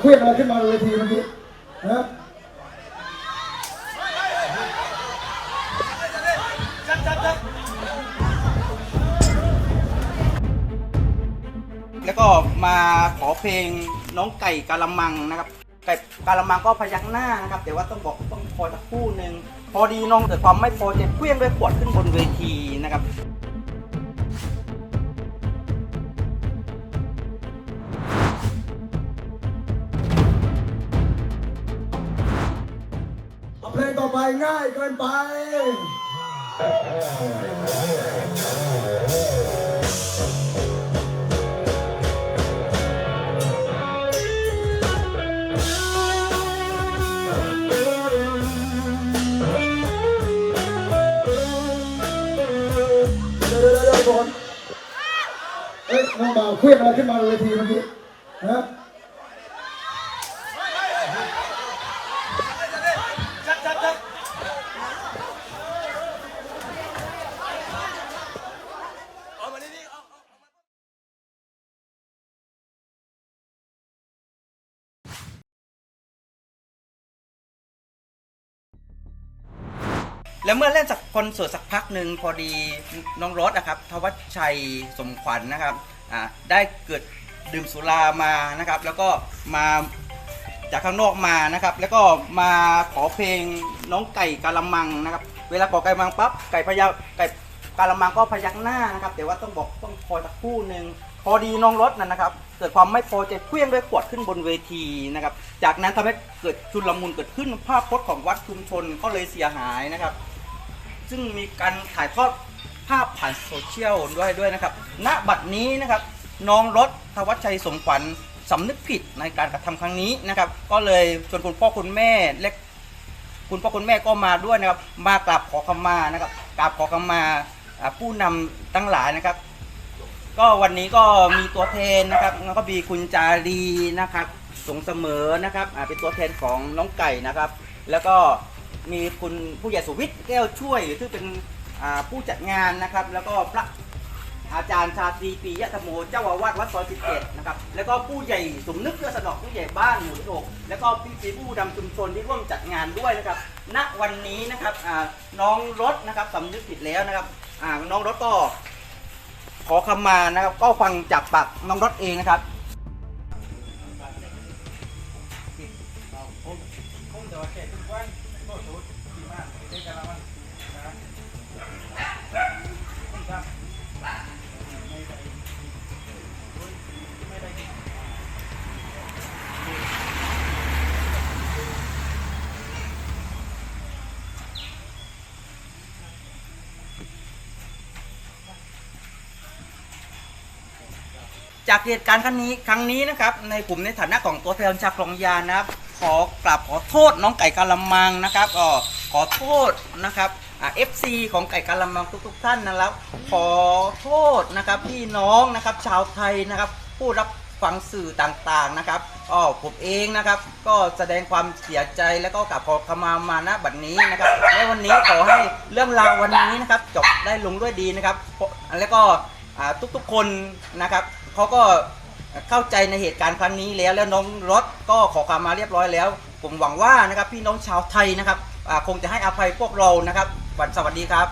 เคลื่อนอะไรขึ้นมาบนเวทีเมื่อกี้นะแล้วก็มาขอเพลงน้องไก่กาละมังนะครับ ไก่กาละมังก็พยักหน้านะครับ แต่ว่าต้องบอกต้องคอยสักครู่หนึ่งพอดีน้องเกิดความไม่พอใจเคลื่องด้วยขวดขึ้นบนเวทีนะครับ ไปง่ายเกินไปเดี๋ยวเดี๋ยวเดี๋ยวก่อนเอ้ยน้องบ่าวเคลื่อนอะไรขึ้นมาบนเวทีเมื่อกี้นะ แล้วเมื่อเล่นสักคนสิร์ตสักพักหนึ่งพอดีน้องรถนะครับทวัชชัยสมขวัญนะครับอ่าได้เกิดดื่มสุรามานะครับ แล้วก็มาจากข้างนอกมานะครับ แล้วก็มาขอเพลงน้องไก่กาละมังนะครับ เวลาขอไก่มังปั๊บไก่พยาไก่กาละมังก็พยักหน้านะครับ แต่ว่าต้องบอกต้องคอยสักคู่หนึ่งพอดีน้องรถนะนนะครับ เกิดความไม่พอใจเคลื่องด้วยขวดขึ้นบนเวทีนะครับ จากนั้นทำให้เกิดชุนลมุนเกิดขึ้นภาพพจน์ของวัดชุมชนก็เลยเสียหายนะครับ ซึ่งมีการถ่ายทอดภาพผ่านโซเชียลด้วยด้วยนะครับ ณ บัดนี้นะครับ น้องรถทวัชชัยสมขวัญสำนึกผิดในการกระทำครั้งนี้นะครับ ก็เลยชวนคุณพ่อคุณแม่และคุณพ่อคุณแม่ก็มาด้วยนะครับ มากราบขอขมานะครับกราบขอขมาผู้นำตั้งหลายนะครับ ก็วันนี้ก็มีตัวแทนนะครับแล้วก็มีคุณจารีนะครับสงเสมอนะครับเป็นตัวแทนของน้องไก่นะครับ แล้วก็ มีคุณผู้ใหญ่สุวิทย์แก้วช่วยซึ่งเป็นผู้จัดงานนะครับ แล้วก็พระอาจารย์ชาตรีปียะธโมเจ้าอาวาสวัดซอย11นะครับแล้วก็ผู้ใหญ่สมนึกเพื่อสนอกผู้ใหญ่บ้านหมู่ที่หกแล้วก็พี่ปีผู้นำชุมชนที่ร่วมจัดงานด้วยนะครับ ณวันนี้นะครับน้องรถนะครับสำนึกผิดแล้วนะครับน้องรถก็ขอคำมานะครับก็ฟังจากปากน้องรถเองนะครับจา จากเหตุการณ์ครั้งนี้ครั้งนี้นะครับ ในผมในฐานะของตัวแทนชาวคลองยานนะครับ ขอกราบขอโทษน้องไก่กาละมังนะครับก็ ขอโทษนะครับเอฟซีของไก่กาละมังทุกๆท่านนะครับ ขอโทษนะครับพี่น้องนะครับ ชาวไทยนะครับ ผู้รับฟังสื่อต่างๆนะครับอ๋อผมเองนะครับ ก็แสดงความเสียใจแล้วก็กราบขอขมามาณบัดนี้นะครับและวันนี้ขอให้เรื่องราววันนี้นะครับ จบได้ลงด้วยดีนะครับ แล้วก็ทุกๆคนนะครับเขาก็เข้าใจในเหตุการณ์ครั้งนี้แล้วแล้วน้องรถก็ขอความมาเรียบร้อยแล้ว ผมหวังว่านะครับพี่น้องชาวไทยนะครับ คงจะให้อภัยพวกเรานะครับสวัสดีครับ